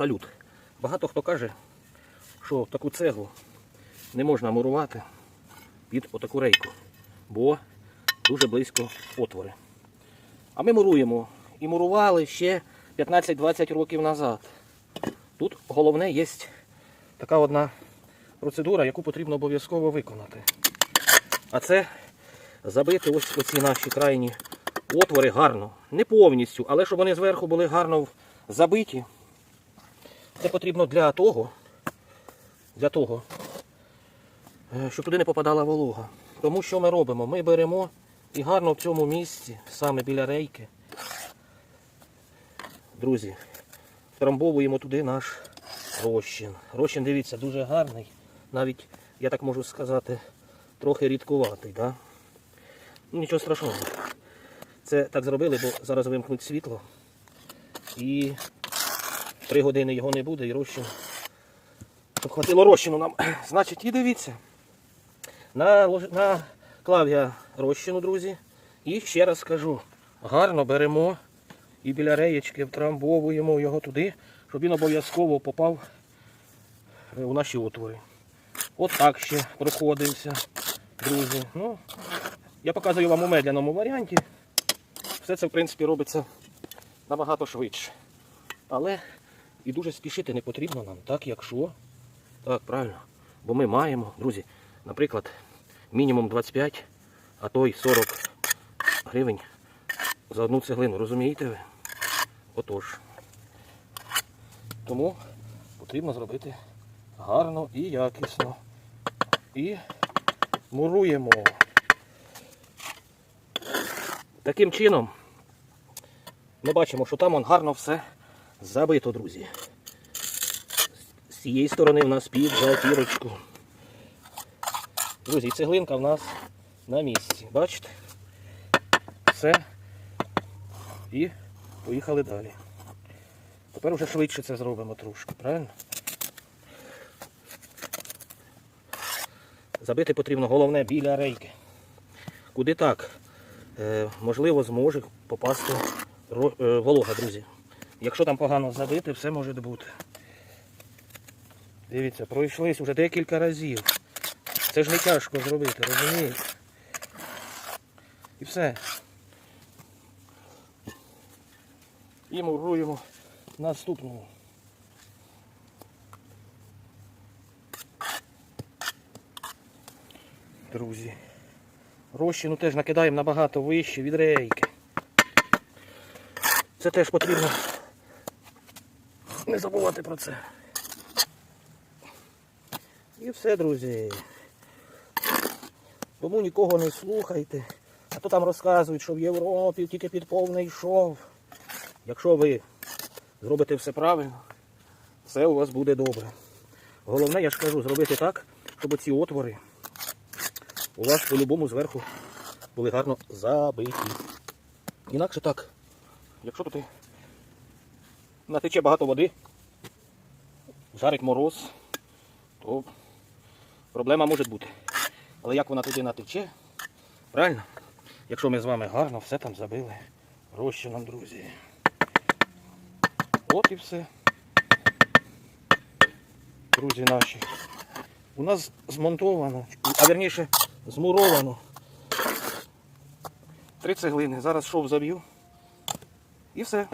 салют. Багато хто каже, що таку цеглу не можна мурувати під отаку рейку, бо дуже близько отвори. А ми муруємо і мурували ще 15-20 років назад. Тут головне є така одна процедура, яку потрібно обов'язково виконати. А це забити ось оці наші крайні отвори гарно. Не повністю, але щоб вони зверху були гарно забиті. Це потрібно для того, для того, е, щоб туди не попадала волога. Тому що ми робимо? Ми беремо і гарно в цьому місці, саме біля рейки, друзі, трамбовуємо туди наш розчин. Розчин, дивіться, дуже гарний. Навіть, я так можу сказати, трохи рідкуватий. Да? Ну, нічого страшного. Це так зробили, бо зараз вимкнуть світло. І три години його не буде і розчин. Щоб хватило розчину нам. Значить, і дивіться. На, на клав'я розчину, друзі. І ще раз скажу, гарно беремо і біля реєчки втрамбовуємо його туди, щоб він обов'язково попав е, у наші отвори. От так ще проходився, друзі. Ну, я показую вам у медленому варіанті. Все це, в принципі, робиться набагато швидше. Але і дуже спішити не потрібно нам, так якщо. Так, правильно. Бо ми маємо, друзі, наприклад, мінімум 25, а то й 40 гривень за одну цеглину. Розумієте ви? Отож. Тому потрібно зробити гарно і якісно. І муруємо. Таким чином ми бачимо, що там он гарно все забито, друзі. З цієї сторони в нас під затірочку. Друзі, цеглинка в нас на місці. Бачите? Все. І поїхали далі. Тепер вже швидше це зробимо трошки, правильно? Забити потрібно головне біля рейки. Куди так? Е, можливо, зможе попасти е, волога, друзі. Якщо там погано забити, все може бути. Дивіться, пройшлись вже декілька разів. Це ж не тяжко зробити, розумієте? І все. І муруємо наступному. Друзі. Розчину теж накидаємо набагато вище від рейки. Це теж потрібно не забувати про це. І все, друзі. Тому нікого не слухайте. А то там розказують, що в Європі тільки під повний йшов. Якщо ви зробите все правильно, все у вас буде добре. Головне, я ж кажу, зробити так, щоб ці отвори у вас по-любому зверху були гарно забиті. Інакше так, якщо тут і натече багато води, жарить мороз, то проблема може бути. Але як вона туди натече, правильно? Якщо ми з вами гарно все там забили розчином, друзі. От і все. Друзі наші. У нас змонтовано, а верніше змуровано. Три цеглини. Зараз шов заб'ю. І все.